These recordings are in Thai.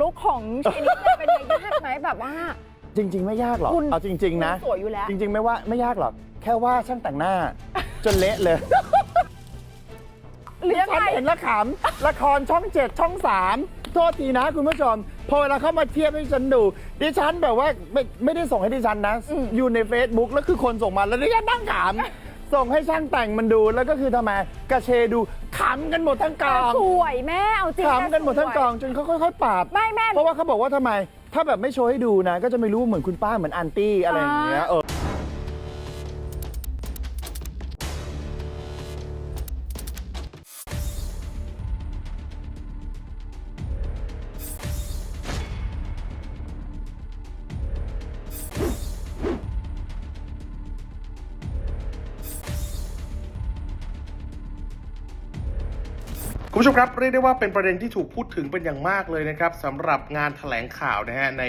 รับลุคของเชนิดเนี่ยเป็นไงยากไหมแบบว่า จริง ๆ ไม่ยากหรอกคุณเอาจริง ๆ นะ คุณสวยอยู่แล้ว จริง ๆ ไม่ว่าไม่ยากหรอก แค่ว่าช่างแต่งหน้า จนเละเลย หรือยังฉันไง เห็นละขำละครช่องเจ็ดช่องสามโทษทีนะคุณผู้ชม พอเวลาเข้ามาเทียบให้ฉันดู ดิฉันแบบว่าไม่ไม่ได้ส่งให้ดิฉันนะอืมอยู่ใน Facebook แล้วคือคนส่งมาแล้วดิฉันนั่งขำ ส่งให้ช่างแต่งมันดูแล้วก็คือทำไมกระเชดูขำกันหมดทั้งกองสวยแม่เอาจริงขำกันหมดทั้งกองจนเขาค่อยๆปรับไม่แม่ เพราะว่าเขาบอกว่าทำไม ถ้าแบบไม่โชว์ให้ดูนะ ก็จะไม่รู้เหมือนคุณป้าเหมือนอันตี้อะไรอย่างเงี้ยเออ ผู้ชมครับเรียกได้ว่าเป็นประเด็นที่ถูกพูดถึงเป็นอย่างมากเลยนะครับสำหรับงานแถลงข่าวนะฮะใน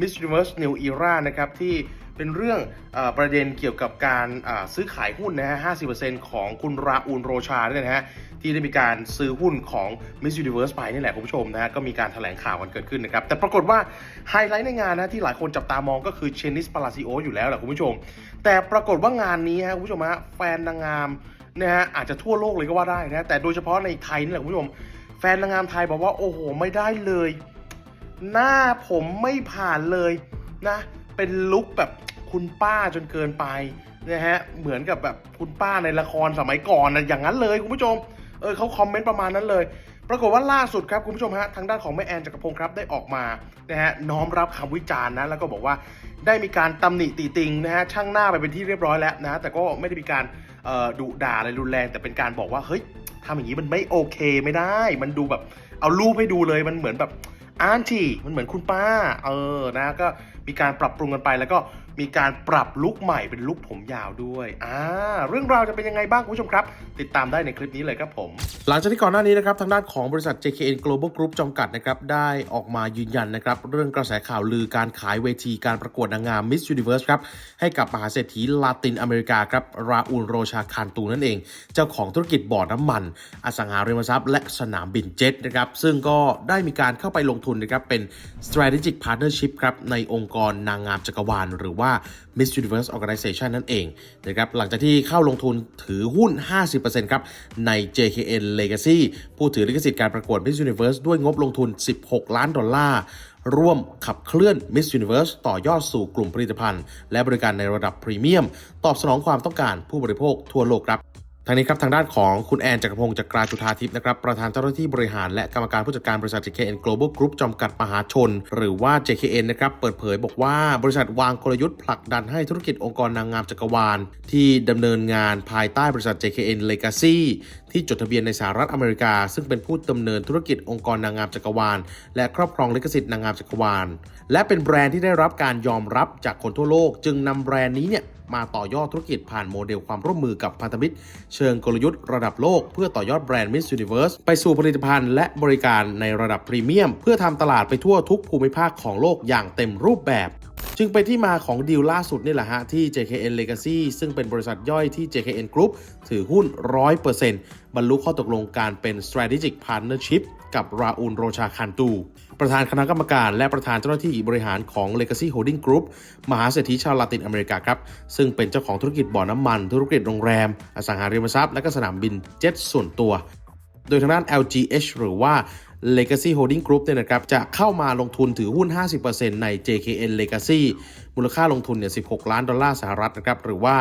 Miss Universe New Era นะครับที่เป็นเรื่องอประเด็นเกี่ยวกับการซื้อขายหุ้นนะฮะ 50%ของคุณราอูลโรชาเนี่ยนะฮะที่ได้มีการซื้อหุ้นของ Miss Universe ไปนี่แหละคุณผู้ชมนะฮะก็มีการแถลงข่าวกันเกิดขึ้นนะครับแต่ปรากฏว่าไฮไลท์ในงานนะที่หลายคนจับตามองก็คือเชนิสปาลาซิโออยู่แล้วแหละคุณผู้ชม แต่ปรากฏว่างานนี้ฮะคุณผู้ชมฮะแฟนนางงาม นะฮะอาจจะทั่วโลกเลยก็ว่าได้นะแต่โดยเฉพาะในไทยนี่แหละคุณผู้ชมแฟนนางงามไทยบอกว่าโอ้โหไม่ได้เลย หน้าผมไม่ผ่านเลยนะ เป็นลุคแบบคุณป้าจนเกินไปนะฮะเหมือนกับแบบคุณป้าในละครสมัยก่อนนะอย่างนั้นเลยคุณผู้ชมเออเขาคอมเมนต์ประมาณนั้นเลย ปรากฏว่าล่าสุดครับคุณผู้ชมฮะทางด้านของแม่แอนจักรพงศ์ครับได้ออกมานะฮะน้อมรับคำวิจารณ์นะแล้วก็บอกว่าได้มีการตำหนิติติงนะฮะช่างหน้าไปเป็นที่เรียบร้อยแล้วนะแต่ก็ไม่ได้มีการ ดุด่าอะไรรุนแรงแต่เป็นการบอกว่าเฮ้ยทำอย่างนี้มันไม่โอเคไม่ได้ มันดูแบบเอารูปให้ดูเลยมันเหมือนแบบอาร์ทีมันเหมือนคุณป้า เออนะก็มีการปรับปรุงกันไปแล้วก็ มีการปรับลุคใหม่เป็นลุคผมยาวด้วยอ่าเรื่องราวจะเป็นยังไงบ้างคุณผู้ชมครับ ติดตามได้ในคลิปนี้เลยครับผม หลังจากที่ก่อนหน้านี้นะครับทางด้านของบริษัท JKN Global Group จำกัดนะครับได้ออกมายืนยันนะครับเรื่องกระแสข่าวลือการขายเวทีการประกวดนางงาม Miss Universe ครับให้กับมหาเศรษฐีลาตินอเมริกาครับราอูลโรชาคานตูนั่นเอง เจ้าของธุรกิจบ่อน้ำมัน อสังหาริมทรัพย์และสนามบินเจ็ตนะครับซึ่งก็ได้มีการเข้าไปลงทุนนะครับเป็น strategic partnership ครับในองค์กรนางงามจักรวาลหรือว่า Miss Universe Organization นั่นเองนะครับหลังจากที่เข้าลงทุนถือหุ้น 50%ครับใน JKN Legacy ผู้ถือลิขสิทธิ์การประกวด Miss Universe ด้วยงบลงทุน 16 ล้านดอลลาร์ร่วมขับเคลื่อน Miss Universe ต่อยอดสู่กลุ่มผลิตภัณฑ์ และบริการในระดับพรีเมียม ตอบสนองความต้องการผู้บริโภคทั่วโลกครับางนี้ครับทางด้านของคุณแอนจักรพงศ์จักราจุธาทิพย์นะครับประธานเจ้าหน้าที่บริหารและกรรมการผู้จัดการบริษัท JKN Global Group จำกัดมหาชน หรือว่า JKN นะครับเปิดเผยบอกว่าบริษัทวางกลยุทธ์ผลักดันให้ธุรกิจองค์กรนางงามจักรวาล ที่ดำเนินงานภายใต้บริษัท JKN Legacy ที่จดทะเบียนในสหรัฐอเมริกา ซึ่งเป็นผู้ดำเนินธุรกิจองค์กรนางงามจักรวาล และครอบครองลิขสิทธิ์นางงามจักรวาล และเป็นแบรนด์ที่ได้รับการยอมรับจากคนทั่วโลก จึงนำแบรนด์นี้เนี่ยมาต่อยอดธุรกิจผ่านโมเดลความร่วมมือกับพันธมิตร เชิงกลยุทธ์ระดับโลก เพื่อต่อยอดแบรนด์ Miss Universe ไปสู่ผลิตภัณฑ์และบริการในระดับพรีเมียม เพื่อทำตลาดไปทั่วทุกภูมิภาคของโลกอย่างเต็มรูปแบบ จึงเป็นที่มาของดีลล่าสุดนี่แหละฮะ ที่ JKN Legacy ซึ่งเป็นบริษัทย่อยที่ JKN Group ถือหุ้น 100%บรรลุข้อตกลงการเป็น strategic partnership กับราอูลโรชาคันตู ประธานคณะกรรมการและประธานเจ้าหน้าที่บริหารของ Legacy Holding Group มหาเศรษฐีชาวลาตินอเมริกาครับ ซึ่งเป็นเจ้าของธุรกิจบ่อน้ำมัน ธุรกิจโรงแรม อสังหาริมทรัพย์ และก็สนามบินเจ็ตส่วนตัว โดยทางด้าน LGH หรือว่า Legacy Holding Group เนี่ยนะครับจะเข้ามาลงทุนถือหุ้น 50%ใน JKN Legacy มูลค่าลงทุนเนี่ย16 ล้านดอลลาร์สหรัฐนะครับหรือว่า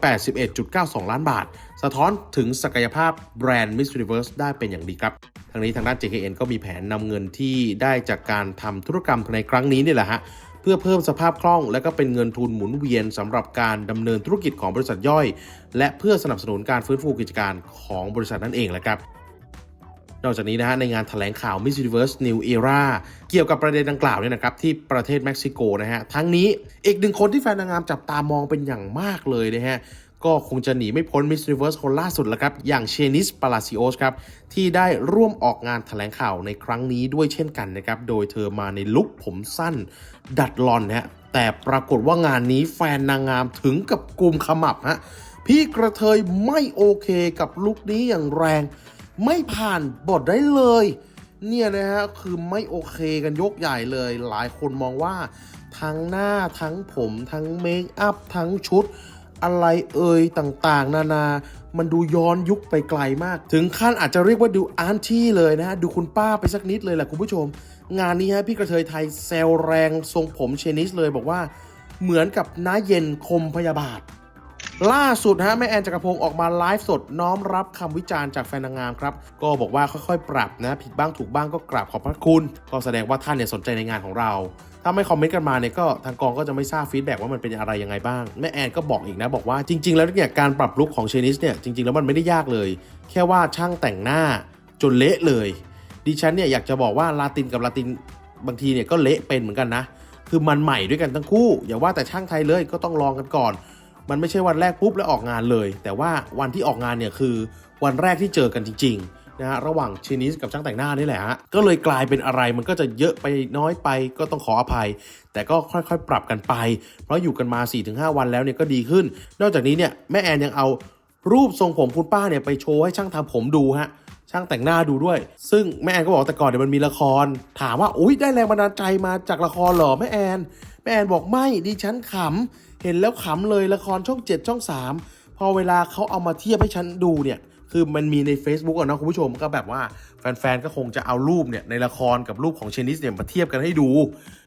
581.92 ล้านบาท สะท้อนถึงศักยภาพแบรนด์ Miss Universe ได้เป็นอย่างดีครับทางนี้ทางด้าน JKN ก็มีแผนนำเงินที่ได้จากการทำธุรกรรมในครั้งนี้นี่แหละฮะเพื่อเพิ่มสภาพคล่อง และก็เป็นเงินทุนหมุนเวียนสำหรับการดำเนินธุรกิจของบริษัทย่อย และเพื่อสนับสนุนการฟื้นฟูกิจการของบริษัทนั่นเองแหละครับ นอกจากนี้นะฮะในงานแถลงข่าว Miss Universe New Era เกี่ยวกับประเด็นดังกล่าวเนี่ยนะครับที่ประเทศเม็กซิโกนะฮะทั้งนี้อีกหนึ่งคนที่แฟนนางงามจับตามองเป็นอย่างมากเลยนะฮะก็คงจะหนีไม่พ้น Miss Universe คนล่าสุดแล้วครับ อย่างเชนิสปาลาซิโอสครับที่ได้ร่วมออกงานแถลงข่าวในครั้งนี้ด้วยเช่นกันนะครับ โดยเธอมาในลุคผมสั้น ดัดลอนนะฮะแต่ปรากฏว่างานนี้แฟนนางงามถึงกับกลุ่มขมับฮะพี่กระเทยไม่โอเคกับลุคนี้อย่างแรง ไม่ผ่านบทได้เลย เนี่ยนะฮะคือไม่โอเคกันยกใหญ่เลย หลายคนมองว่า ทั้งหน้าทั้งผมทั้งเมคอัพทั้งชุด อะไรเอ่ยต่างๆ นานา มันดูย้อนยุคไปไกลมาก ถึงขั้นอาจจะเรียกว่าดูอาร์ตี้เลยนะฮะดูคุณป้าไปสักนิดเลยแหละคุณผู้ชม งานนี้ฮะพี่กระเทยไทยแซวแรงทรงผมเชนิสเลยบอกว่าเหมือนกับน้าเย็นคมพยาบาท ล่าสุดฮะแม่แอนจักรพงศ์ออกมาไลฟ์สดน้อมรับคำวิจารณ์จากแฟนนางงามครับก็บอกว่าค่อยๆ ปรับนะ ผิดบ้างถูกบ้างก็กราบขอบพระคุณ ก็แสดงว่าท่านเนี่ยสนใจในงานของเรา ถ้าไม่คอมเมนต์กันมาเนี่ยก็ทางกองก็จะไม่ทราบฟีดแบ็กว่ามันเป็นอะไรยังไงบ้างแม่แอนก็บอกอีกนะบอกว่าจริง ๆ แล้วเนี่ยการปรับลุคของเชนิสเนี่ยจริงๆแล้วมันไม่ได้ยากเลย แค่ว่าช่างแต่งหน้าจนเละเลย ดิฉันเนี่ยอยากจะบอกว่าลาตินกับลาตินบางทีเนี่ยก็เละเป็นเหมือนกันนะคือมันใหม่ด้วยกันทั้งคู่ อย่าว่าแต่ช่างไทยเลยก็ต้องลองกันก่อน มันไม่ใช่วันแรกปุ๊บแล้วออกงานเลย แต่ว่าวันที่ออกงานเนี่ยคือวันแรกที่เจอกันจริงๆนะฮะระหว่างเชนิสกับช่างแต่งหน้านี่แหละฮะก็เลยกลายเป็นอะไรมันก็จะเยอะไปน้อยไปก็ต้องขออภัย แต่ก็ค่อยๆปรับกันไป เพราะอยู่กันมา 4-5 วันแล้วเนี่ยก็ดีขึ้น นอกจากนี้เนี่ยแม่แอนยังเอารูปทรงผมคุณป้าเนี่ยไปโชว์ให้ช่างทำผมดูฮะช่างแต่งหน้าดูด้วย ซึ่งแม่แอนก็บอกแต่ก่อนเนี่ยวมันมีละคร ถามว่าอุ้ยได้แรงบันดาลใจมาจากละครหรอแม่แอน แม่แอนบอกไม่ดิฉันขำ เห็นแล้วขำเลยละครช่อง 7 ช่อง 3 พอเวลาเขาเอามาเทียบให้ฉันดูเนี่ยคือมันมีใน Facebook อะนะคุณผู้ชมก็แบบว่าแฟนๆ ก็คงจะเอารูปเนี่ยในละครกับรูปของเชนิสเนี่ยมาเทียบกันให้ดู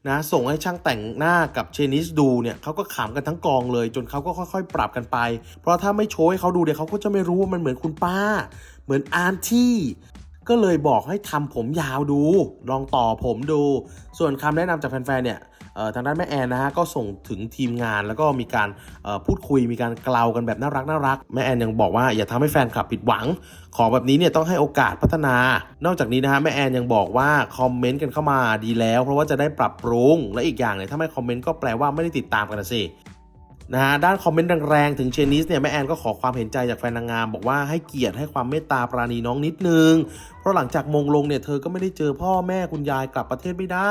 นะส่งให้ช่างแต่งหน้ากับเชนิสดูเนี่ยเขาก็ขำกันทั้งกองเลย จนเขาก็ค่อยๆ ปรับกันไป เพราะถ้าไม่โชว์ให้เขาดูเนี่ยเขาก็จะไม่รู้ว่ามันเหมือนคุณป้า เหมือนอาร์ที่ ก็เลยบอกให้ทำผมยาวดู ลองต่อผมดู ส่วนคำแนะนำจากแฟนๆเนี่ย ทางด้านแม่แอนนะฮะก็ส่งถึงทีมงานแล้วก็มีการพูดคุยมีการกล่าวกันแบบน่ารักน่ารักแม่แอนยังบอกว่าอย่าทำให้แฟนคลับผิดหวัง ของแบบนี้เนี่ยต้องให้โอกาสพัฒนา นอกจากนี้นะฮะแม่แอนยังบอกว่าคอมเมนต์กันเข้ามาดีแล้ว เพราะว่าจะได้ปรับปรุงและอีกอย่างเนี่ยถ้าไม่คอมเมนต์ก็แปลว่าไม่ได้ติดตามกันสินะฮะด้านคอมเมนต์แรงๆ ถึงเชนิสเนี่ยแม่แอนก็ขอความเห็นใจจากแฟนนางงามบอกว่าให้เกียรติให้ความเมตตาปราณีน้องนิดนึง เพราะหลังจากมงลงเนี่ยเธอก็ไม่ได้เจอพ่อแม่คุณยายกลับประเทศไม่ได้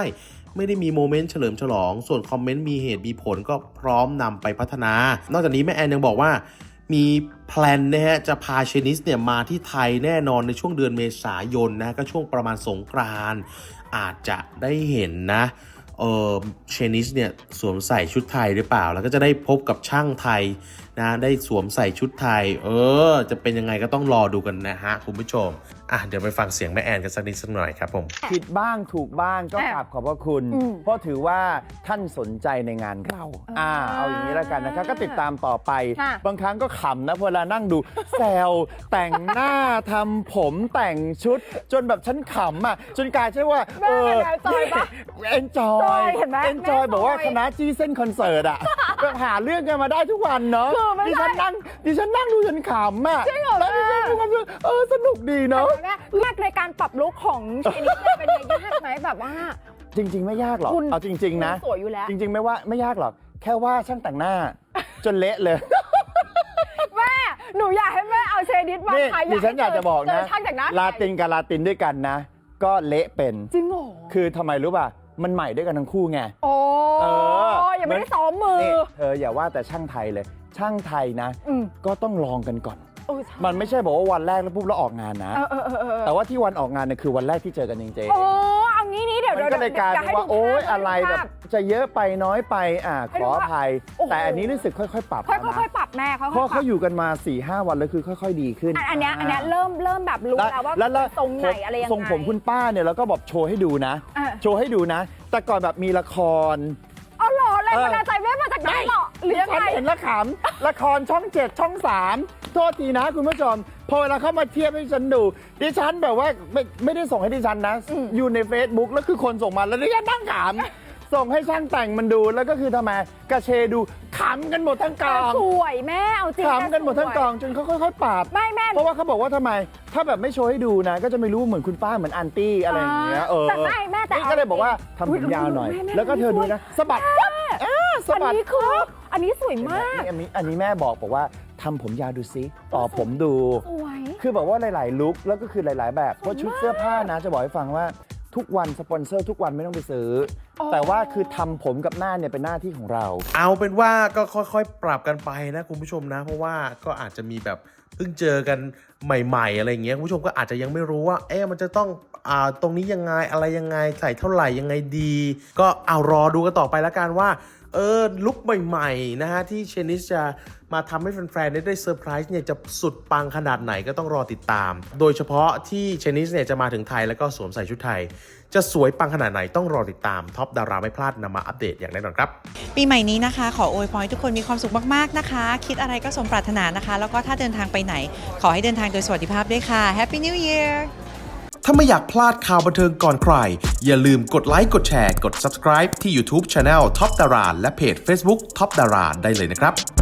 ไม่ได้มีโมเมนต์เฉลิมฉลอง ส่วนคอมเมนต์มีเหตุมีผลก็พร้อมนำไปพัฒนา นอกจากนี้แม่แอนยังบอกว่ามีแพลนนะฮะจะพาเชนิสเนี่ยมาที่ไทยแน่นอนในช่วงเดือนเมษายนนะก็ช่วงประมาณสงกรานอาจจะได้เห็นนะเออเชนิสเนี่ยสวมใส่ชุดไทยหรือเปล่า แล้วก็จะได้พบกับช่างไทย นะได้สวมใส่ชุดไทย เออ จะเป็นยังไงก็ต้องรอดูกันนะฮะคุณผู้ชม อะเดี๋ยวไปฟังเสียงแม่แอนกันสักนิดสักหน่อยครับผม ผิดบ้างถูกบ้างก็แอบกราบขอบพระคุณ อืมเพราะถือว่าท่านสนใจในงานเราอ่าอ่าเอาอย่างนี้แล้วกันนะครับก็ติดตามต่อไป ค่ะ บางครั้งก็ขำนะเวลานั่งดู แซวแต่งหน้าทำผมแต่งชุด จนแบบฉันขำอะจนกลายใช่ว่าแม่เป็นไงจอยปะเอนจอจอยยเห็นไหมเอนจอยแม่บอกว่าจอยคณะจี้เส้นคอนเสิร์ตอะ แบบหาเรื่องกันมาได้ทุกวันเนาะคือไม่ดิได้ฉันนั่งดิฉันนั่งดูจนขำอะจริงเหรอแล้วดิฉันแม่ดูความรู้สึกเออสนุกดีเนาะแม่แรกในการปรับลุคของเชนิสเนี่ยเป็นยังไงยากไหมแบบว่า จริง ๆ ไม่ยากหรอกคุณเอาจริง ๆ นะสวยอยู่แล้วจริง ๆ ไม่ว่าไม่ยากหรอกแค่ว่าช่างแต่งหน้า จนเละเลยแม่หนูอยากให้แม่เอาเชนิสมานี่ถ่ายดิฉันอยากจะบอกเจนะช่างแต่งหน้าลาตินกับลาตินด้วยกันนะ ก็เละเป็นจริงเหรอคือทำไมรู้ป่ะ มันใหม่ด้วยกันทั้งคู่ไง โอ้เออ ยังไม่ได้ซ้อมมือนี่เธออย่าว่าแต่ช่างไทยเลย ช่างไทยนะ อืมก็ต้องลองกันก่อน โอ้ใช่มันไม่ใช่บอกว่าวันแรกแล้วปุ๊บแล้วออกงานนะ เออเออเออเออแต่ว่าที่วันออกงานเนี่ยคือวันแรกที่เจอกันจริงโอ้เอางี้นี้เดี๋ยวๆมันก็เลยกลายเป็นว่าโอ๊ยอะไรแบบจะเยอะไปน้อยไปอ่าขออภัย แต่อันนี้รู้สึกค่อยๆ ปรับค่แล้วนะอยๆปรับแม่ค่อยๆเพราะปรัเขาบอยู่กันมา4ี่ห้าวันแล้วคือค่อย ๆ ดีขึ้น อันอันเนี้ยอันเนี้ยเริ่มเริ่มแบบรู้แล้วว่าแล้วแล้วทรงไหนอะไรยังไงทรงผมคุณป้าเนี่ยเราก็บอกโชว์ให้ดูนะอะโชว์ให้ดูนะ แต่ก่อนแบบมีละครอ๋อเหรอแรงเออบันดาลใจแม่มาจากไหนเหรอหรือยังฉันไงเห็นละขำละครช่องเจ็ดช่องสาม โทษทีนะคุณผู้ชม พอเวลาเข้ามาเทียบให้ฉันดู ดิฉันแบบว่าไม่ไม่ได้ส่งให้ดิฉันนะอืมอยู่ใน Facebook แล้วคือคนส่งมาแล้วดิฉันนั่งขำส่งให้ช่างแต่งมันดูแล้วก็คือทำไมกระเชดูขำกันหมดทั้งกองสวยแม่เอาจริงขำกันหมดทั้งกองจนเขาค่อยๆปรับไม่แม่เพราะว่าเขาบอกว่าทำไม ถ้าแบบไม่โชว์ให้ดูนะ ก็จะไม่รู้เหมือนคุณป้าเหมือนอันตี้อะไรอย่างเงี้ยเออแต่ไม่แม่แต่นี่ก็เลยบอกว่าทำผมยาวหน่อยแม่แม่แล้วก็เธอดูนะสะบัดเออ สะอันบัดนี้คืออันนี้สวยมากนี่อันนี้อันนี้แม่บอกบอกว่าทำผมยาวดูซิต่อผมดู สวย คือบอกว่าหลาย ๆ ลุคแล้วก็คือหลาย ๆ แบบ เพราะชุดเสื้อผ้านะจะบอกให้ฟังว่าทุกวันสปอนเซอร์ทุกวันไม่ต้องไปซื้อออ แต่ว่าคือทำผมกับหน้าเนี่ยเป็นหน้าที่ของเรา เอาเป็นว่าก็ค่อยๆ ปรับกันไปนะคุณผู้ชมนะ เพราะว่าก็อาจจะมีแบบ เพิ่งเจอกันใหม่ ๆ อะไรอย่างเงี้ยคุณผู้ชมก็อาจจะยังไม่รู้ว่า เอ๊ะมันจะต้องอ่าตรงนี้ยังไงอะไรยังไงใส่เท่าไหร่ยังไงดี ก็เอารอดูกันต่อไปล้วกันว่าเออลุคใหม่ๆนะฮะที่เชนิสจะมาทำให้แฟนๆได้ได้เซอร์ไพรส์เนี่ยจะสุดปังขนาดไหนก็ต้องรอติดตาม โดยเฉพาะที่เชนิสเนี่ยจะมาถึงไทยแล้วก็สวมใส่ชุดไทย จะสวยปังขนาดไหนต้องรอติดตามท็อปดาราไม่พลาดนำมาอัปเดตอย่างแน่นอนครับ ปีใหม่นี้นะคะ ขออวยพรให้ทุกคนมีความสุขมากๆนะคะ คิดอะไรก็สมปรารถนานะคะ แล้วก็ถ้าเดินทางไปไหน ขอให้เดินทางโดยสวัสดิภาพด้วยค่ะ Happy New Year ถ้าไม่อยากพลาดข่าวบันเทิงก่อนใคร อย่าลืมกดไลค์กดแชร์กด subscribe ที่ YouTube Channel Top Dara และเพจ Facebook Top Dara ได้เลยนะครับ